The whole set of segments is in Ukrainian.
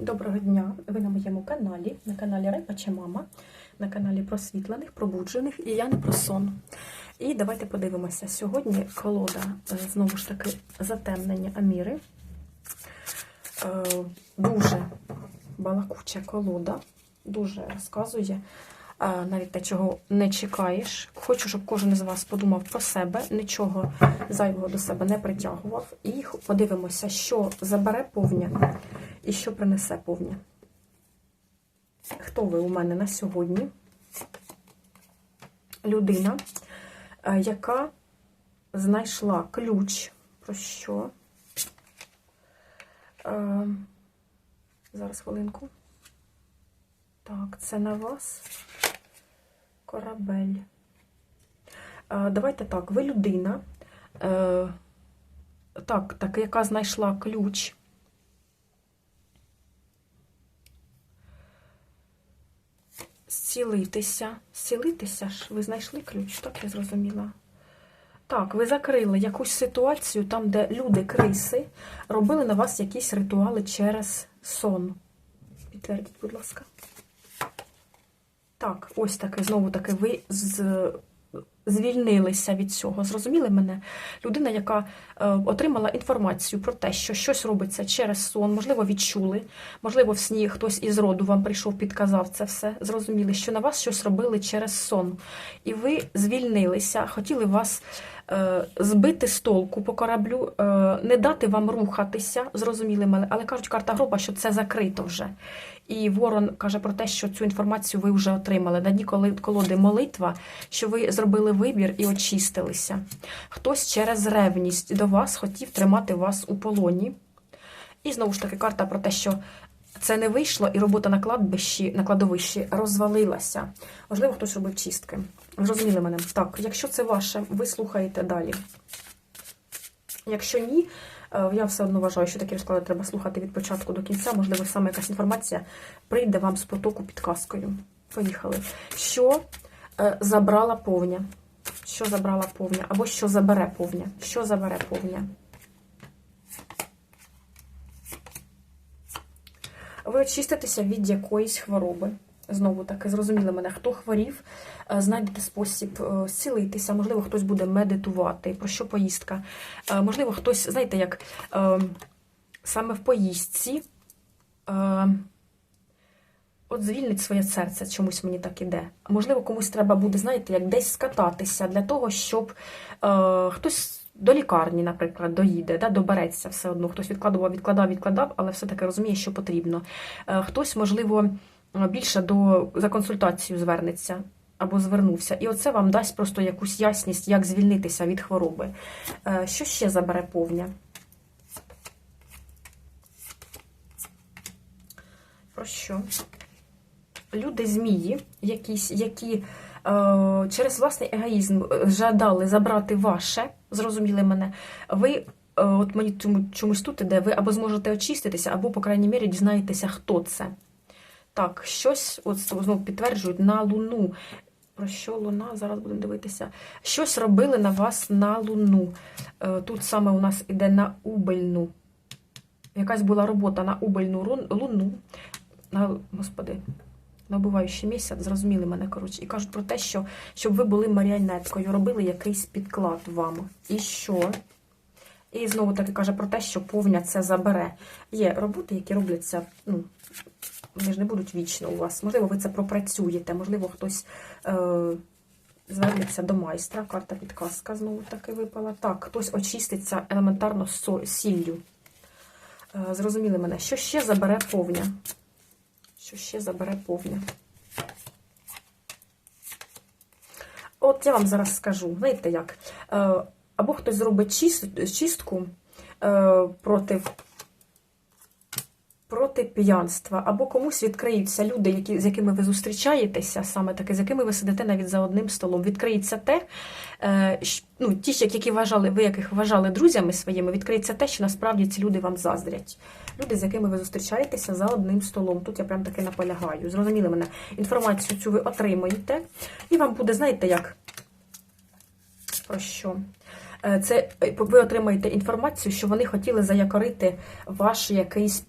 Доброго дня! Ви на моєму каналі, на каналі Райпача Мама, на каналі просвітлених, пробуджених і я не про сон. І давайте подивимося. Сьогодні колода, е, знову ж таки, затемнення Аміри. Е, Дуже балакуча колода, дуже розказує. е, Навіть те, чого не чекаєш. Хочу, щоб кожен із вас подумав про себе, нічого зайвого до себе не притягував. І подивимося, що забере повня і що принесе повня. Хто ви у мене на сьогодні? Людина, е, яка знайшла ключ. Про що? Е, Зараз хвилинку. Так, це на вас корабель. Е, Давайте так, ви людина, так, так, яка знайшла ключ. Зцілитися. Зцілитися ж, ви знайшли ключ, так я зрозуміла. Так, ви закрили якусь ситуацію там, де люди, криси, робили на вас якісь ритуали через сон. Підтвердіть, будь ласка. Так, ось таки, знову таки, ви з... звільнилися від цього. Зрозуміли мене? Людина, яка е, отримала інформацію про те, що щось робиться через сон, можливо, відчули, можливо, в сні хтось із роду вам прийшов, підказав це все. Зрозуміли, що на вас щось робили через сон. І ви звільнилися, хотіли вас е, збити з толку по кораблю, е, не дати вам рухатися, зрозуміли мене, але кажуть, карта гроба, що це закрито вже. І Ворон каже про те, що цю інформацію ви вже отримали. На дні колоди молитва, що ви зробили вибір і очистилися. Хтось через ревність до вас хотів тримати вас у полоні. І знову ж таки, карта про те, що це не вийшло, і робота на кладбищі, на кладовищі розвалилася. Можливо, хтось робив чистки. Зрозуміли мене. Так, якщо це ваше, ви слухаєте далі. Якщо ні, е, я все одно вважаю, що такі розклади треба слухати від початку до кінця. Можливо, саме якась інформація прийде вам з потоку підказкою. Поїхали. Що е, забрала повня? Що забрала повня? Або що забере повня? Що забере повня? Ви очиститеся від якоїсь хвороби. Знову таки, зрозуміли мене, хто хворів, е, знайдете спосіб е, зцілитися, можливо, хтось буде медитувати, про що поїздка. Е, Можливо, хтось, знаєте, як е, саме в поїздці, е, от звільнить своє серце, чомусь мені так іде. Можливо, комусь треба буде, знаєте, як десь скататися для того, щоб е, хтось до лікарні, наприклад, доїде, да, добереться все одно. Хтось відкладував, відкладав, відкладав, але все-таки розуміє, що потрібно. Е, Хтось, можливо, більше до, за консультацією звернеться або звернувся. І оце вам дасть просто якусь ясність, як звільнитися від хвороби. Е, Що ще забере повня? Про що? Люди змії, якісь, які е, через власний егоїзм е, жадали забрати ваше, зрозуміли мене, ви, е, от мені чомусь тут іде, ви або зможете очиститися, або, по крайній мірі, дізнаєтеся, хто це. Так, щось, от знову підтверджують, на Луну. Про що Луна? Зараз будемо дивитися. Щось робили на вас на Луну. Е, Тут саме у нас іде на Убельну. Якась була робота на Убельну Луну. Господи, набуваючий місяць, зрозуміли мене, коротше, і кажуть про те, що щоб ви були маріонеткою, робили якийсь підклад вам. І що? І знову таки каже про те, що повня це забере. Є роботи, які робляться, ну, вони ж не будуть вічно у вас. Можливо, ви це пропрацюєте, можливо, хтось е, звернеться до майстра. Карта підказка знову таки випала. Так, хтось очиститься елементарно сіллю. Е, зрозуміли мене. Що ще забере повня? Що ще забере повне. От я вам зараз скажу, знаєте як? Е, Або хтось зробить чистку е, проти, проти п'янства, або комусь відкриються люди, які, з якими ви зустрічаєтеся, саме таки, з якими ви сидите навіть за одним столом. Відкриється те, е, ну, ті, які вважали, ви яких вважали друзями своїми, відкриється те, що насправді ці люди вам заздрять. Люди, з якими ви зустрічаєтеся за одним столом. Тут я прям таки наполягаю. Зрозуміли мене, інформацію цю ви отримаєте, і вам буде, знаєте, як про що? Е, Це е, ви отримаєте інформацію, що вони хотіли заякорити ваш якийсь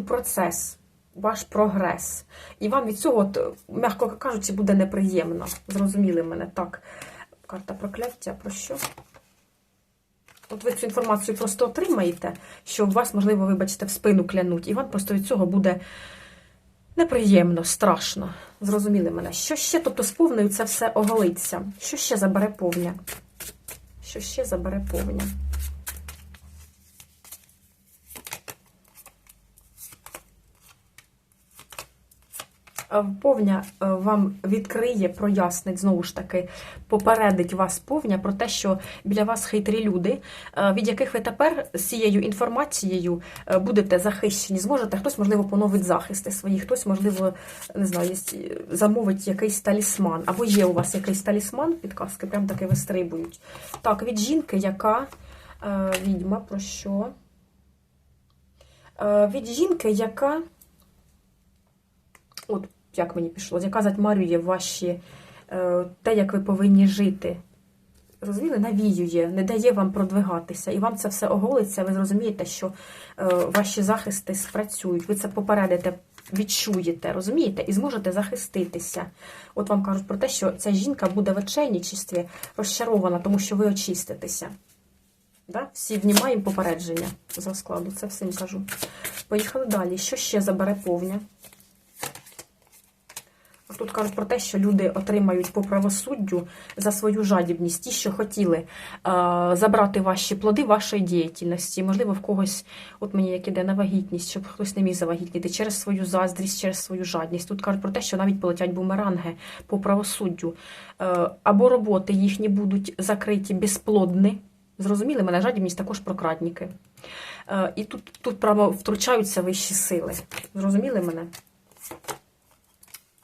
процес, ваш прогрес. І вам від цього, от, м'яко кажучи, буде неприємно. Зрозуміли мене так. Карта прокляття про що? От ви цю інформацію просто отримаєте, що вас, можливо, вибачте, в спину клянуть, і вам просто від цього буде неприємно, страшно. Зрозуміли мене. Що ще, тобто, з повною це все оголиться? Що ще забере повня? Що ще забере повня? Повня е, вам відкриє, прояснить, знову ж таки, попередить вас повня про те, що біля вас хитрі люди, е, від яких ви тепер з цією інформацією е, будете захищені, зможете, хтось, можливо, поновить захисти свої, хтось, можливо, не знаю, замовить якийсь талісман, або є у вас якийсь талісман, підказки, прям таки вистрибують. Так, від жінки, яка е, відьма, про що? Е, Від жінки, яка. От як мені пішло, яка затьмарює ваші е, те, як ви повинні жити. Розуміли, навіює, не дає вам продвигатися. І вам це все оголиться, ви зрозумієте, що е, ваші захисти спрацюють. Ви це попередите, відчуєте, розумієте, і зможете захиститися. От вам кажуть про те, що ця жінка буде в отчайничестві розчарована, тому що ви очиститеся. Да? Всі внімаємо попередження з розкладу, це всім кажу. Поїхали далі. Що ще забере повня? Тут кажуть про те, що люди отримають по правосуддю за свою жадібність, ті, що хотіли е, забрати ваші плоди вашої діяльності. Можливо, в когось, от мені як іде на вагітність, щоб хтось не міг завагітніти через свою заздрість, через свою жадність. Тут кажуть про те, що навіть полетять бумеранги по правосуддю. Е, або роботи їхні будуть закриті безплодні. Зрозуміли мене, жадібність також прокрадники. Е, і тут, тут право втручаються вищі сили. Зрозуміли мене?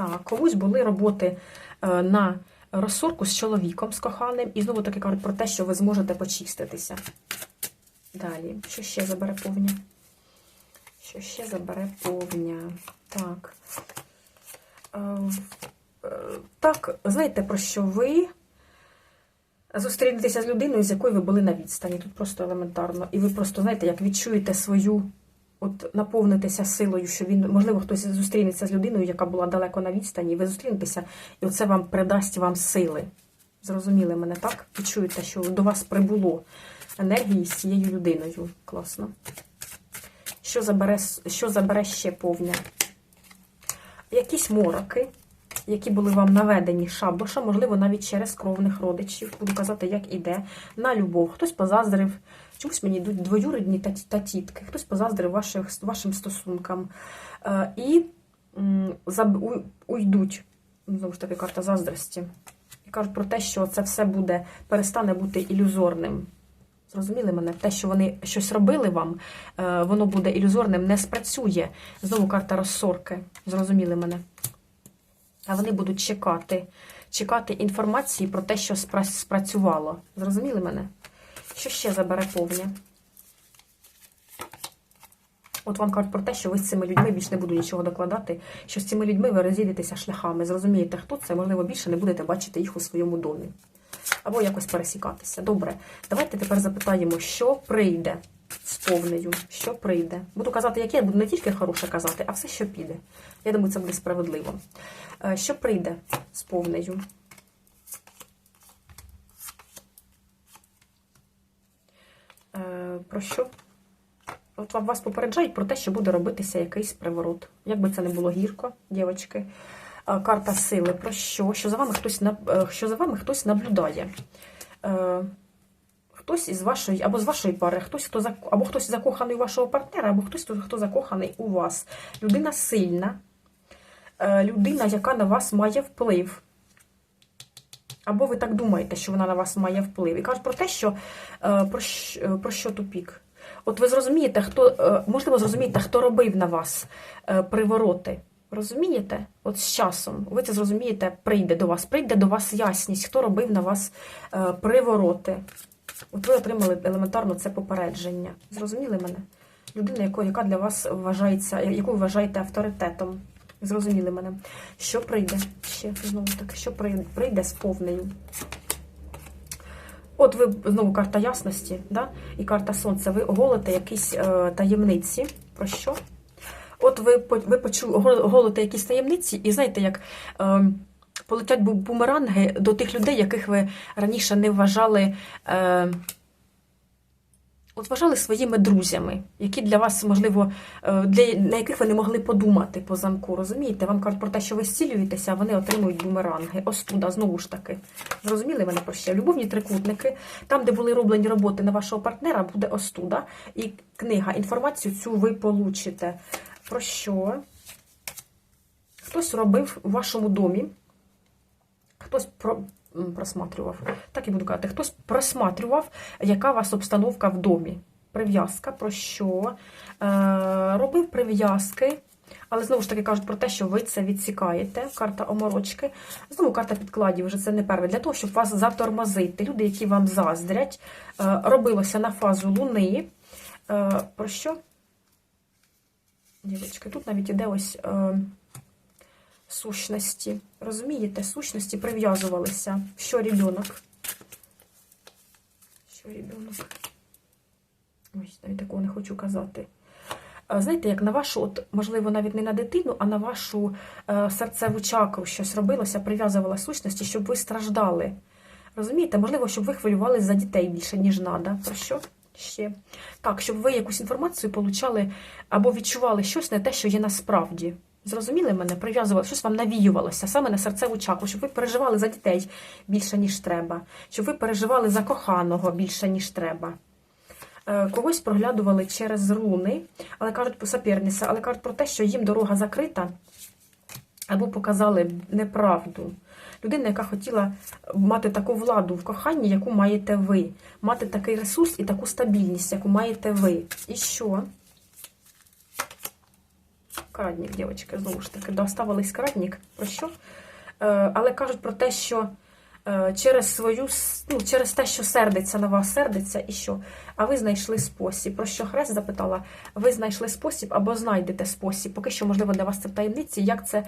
Так, комусь були роботи е, на розсорку з чоловіком, з коханим, і знову таки кажуть про те, що ви зможете почиститися. Далі, що ще забере повня? Що ще забере повня? Так. Е, е, Так, знаєте, про що ви зустрінетеся з людиною, з якою ви були на відстані. Тут просто елементарно. І ви просто, знаєте, як відчуєте свою от наповнитися силою, що він, можливо, хтось зустрінеться з людиною, яка була далеко на відстані, і ви зустрінетеся, і оце вам придасть вам сили. Зрозуміли мене, так? Відчуєте, що до вас прибуло енергії з цією людиною. Класно. Що забере, що забере ще повня? Якісь мороки, які були вам наведені шабоша, можливо, навіть через кровних родичів. Буду казати, як іде, на любов. Хтось позаздрив. Чомусь мені йдуть двоюрідні та, та тітки, хтось позаздрив ваших, вашим стосункам. Е, і уйдуть, знову ж таки, карта заздрості. І кажуть про те, що це все буде, перестане бути ілюзорним. Зрозуміли мене? Те, що вони щось робили вам, е, воно буде ілюзорним, не спрацює. Знову карта розсорки. Зрозуміли мене? А вони будуть чекати, чекати інформації про те, що спрацювало. Зрозуміли мене? Що ще забере повня? От вам кажуть про те, що ви з цими людьми більше не буду нічого докладати, що з цими людьми ви розійдетеся шляхами. Зрозумієте, хто це, можливо, більше не будете бачити їх у своєму домі. Або якось пересікатися. Добре, давайте тепер запитаємо, що прийде з повнею. Що прийде? Буду казати, яке, буду не тільки хороше казати, а все, що піде. Я думаю, це буде справедливо. Е, Що прийде з повнею? Про що? От вас попереджають про те, що буде робитися якийсь приворот. Як би це не було гірко, дівчатки. Карта сили. Про що? Що за вами хтось е, що за вами хтось наблюдає. Е, Хтось із вашої, або з вашої пари, хтось, хто або хтось закоханий у вашого партнера, або хтось, хто, хто закоханий у вас. Людина сильна, е, людина, яка на вас має вплив. Або ви так думаєте, що вона на вас має вплив. І кажуть про те, що е, про, щ- е, про що тупік. От ви зрозумієте, хто, е, можливо, зрозумієте, хто робив на вас привороти. Розумієте? От з часом ви це зрозумієте, прийде до вас, прийде до вас ясність, хто робив на вас привороти. От ви отримали елементарно це попередження. Зрозуміли мене? Людина, яка для вас вважається, яку вважаєте авторитетом. Зрозуміли мене. Що прийде? Ще знову таки, що прийде, прийде з повнею. От ви знову карта ясності, да? і карта сонця. Ви оголите якісь е, таємниці. Про що? От ви, ви почули, гол- голите якісь таємниці, і знаєте, як е, полетять бумеранги до тих людей, яких ви раніше не вважали. Е, От вважали своїми друзями, які для вас, можливо, е, для, на яких ви не могли подумати по замку. Розумієте? Вам кажуть про те, що ви зцілюєтеся, а вони отримують бумеранги. Остуда, знову ж таки. Зрозуміли мене про що? Любовні трикутники, там, де були роблені роботи на вашого партнера, буде остуда. І книга, інформацію цю ви получите. Про що? Хтось робив у вашому домі, хтось про, просматрював, так і буду казати, хтось просматрював, яка у вас обстановка в домі. Прив'язка, про що? Е, робив прив'язки, але знову ж таки кажуть про те, що ви це відсікаєте. Карта оморочки. Знову карта підкладів, вже це не перше. Для того, щоб вас затормозити. Люди, які вам заздрять, е, робилося на фазу Луни. Е, про що? Дівочки, тут навіть іде ось. Сущності. Розумієте, сущності прив'язувалися. Що ребенок? Що ребенок? Ой, навіть такого не хочу казати. Знаєте, як на вашу, от, можливо, навіть не на дитину, а на вашу е, серцеву чакру щось робилося, прив'язувала сущності, щоб ви страждали. Розумієте, можливо, щоб ви хвилювалися за дітей більше, ніж треба. Про що? Ще. Так, щоб ви якусь інформацію получали або відчували щось не те, що є насправді. Зрозуміли мене, прив'язували, щось вам навіювалося саме на серцеву чакру, щоб ви переживали за дітей більше, ніж треба, щоб ви переживали за коханого більше, ніж треба. Е, Когось проглядували через руни, але кажуть соперниця, але кажуть про те, що їм дорога закрита, або показали неправду. Людина, яка хотіла мати таку владу в коханні, яку маєте ви, мати такий ресурс і таку стабільність, яку маєте ви. І що? Крадник, дівчатки, знову ж таки, доставились крадник. Про що? Е, Але кажуть про те, що е, через свою ну, через те, що сердиться на вас, сердиться, і що? А ви знайшли спосіб. Про що Хрест запитала? Ви знайшли спосіб або знайдете спосіб. Поки що, можливо, для вас це в таємниці, як це.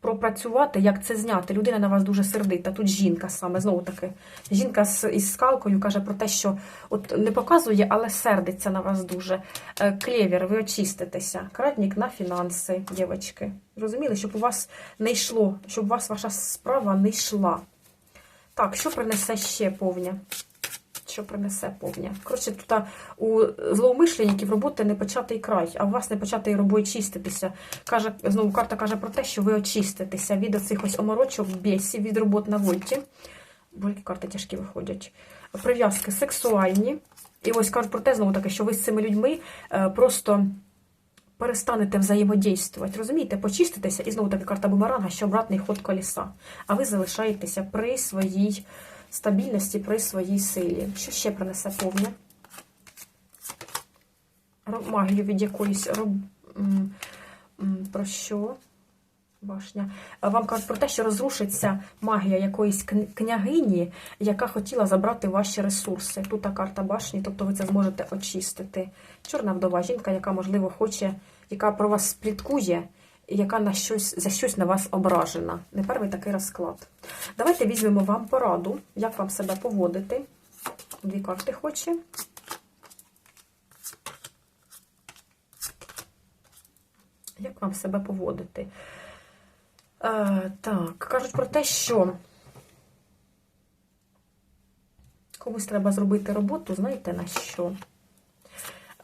Пропрацювати, як це зняти. Людина на вас дуже сердита. Тут жінка саме, знову таки. Жінка з, із скалкою каже про те, що от не показує, але сердиться на вас дуже. Е, Клєвір, ви очиститеся. Крадник на фінанси, дівчатки. Розуміли, щоб у вас не йшло, щоб у вас ваша справа не йшла. Так, що принесе ще повня? Що принесе повня? Коротше, тут у злоумишленників роботи не початий край, а у вас не початий робою чиститися. Каже, знову карта каже про те, що ви очиститеся від оцих ось оморочок, бісів, від робот на вольті. Бо які карти тяжкі виходять. Прив'язки сексуальні. І ось кажуть про те, знову таки, що ви з цими людьми е, просто перестанете взаємодействувати. Розумієте, почиститеся, і знову таки карта бумеранга, що обратний ход коліса. А ви залишаєтеся при своїй стабільності, при своїй силі. Що ще принесе повня? Магію від якоїсь роб... про що? Башня. Вам кажуть про те, що розрушиться магія якоїсь княгині, яка хотіла забрати ваші ресурси. Тут та карта башні, тобто ви це зможете очистити. Чорна вдова жінка, яка, можливо, хоче, яка про вас пліткує, і яка на щось, за щось на вас ображена. Не перший такий розклад. Давайте візьмемо вам пораду, як вам себе поводити. Дві карти хоче. Як вам себе поводити? Е, так, кажуть про те, що комусь треба зробити роботу, знаєте на що?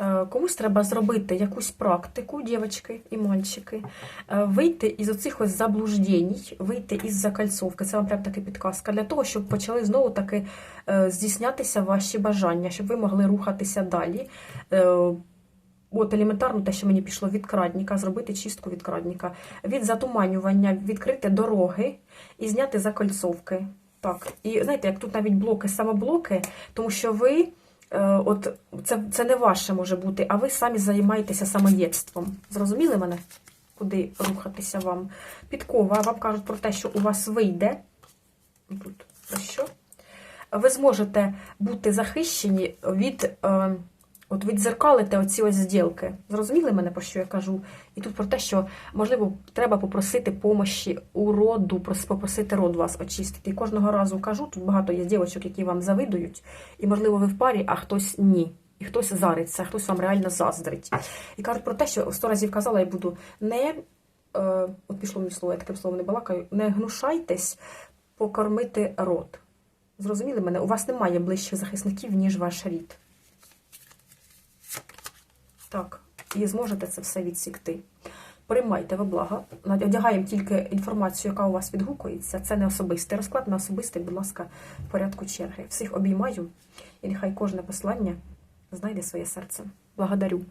Е, комусь треба зробити якусь практику, дівчатки і мальчики, е, вийти із оцих ось заблуждень, вийти із закальцовки. Це вам прям таки підказка для того, щоб почали знову таки е, здійснятися ваші бажання, щоб ви могли рухатися далі. От елементарно те, що мені пішло від крадніка, зробити чистку від крадніка, від затуманювання, відкрити дороги і зняти закольцовки. Так, і знаєте, як тут навіть блоки, самоблоки, тому що ви, от це, це не ваше може бути, а ви самі займаєтеся самоєдством. Зрозуміли мене? Куди рухатися вам? Підкова, вам кажуть про те, що у вас вийде. Тут що? Ви зможете бути захищені від. От відзеркалите оці ось зділки. Зрозуміли мене, про що я кажу? І тут про те, що, можливо, треба попросити помощі у роду, попросити род вас очистити. І кожного разу кажу, тут багато є дівчаток, які вам завидують, і, можливо, ви в парі, а хтось ні. І хтось зариться, хтось вам реально заздрить. І кажуть про те, що сто разів казала, я буду не е, от пішло мені слово, я таким словом не балакаю, не гнушайтесь покормити рот. Зрозуміли мене? У вас немає ближчих захисників, ніж ваш рід. Так, і зможете це все відсікти. Приймайте ви блага. Одягаємо тільки інформацію, яка у вас відгукується. Це не особистий розклад, не особистий, будь ласка, в порядку черги. Всіх обіймаю, і нехай кожне послання знайде своє серце. Благодарю.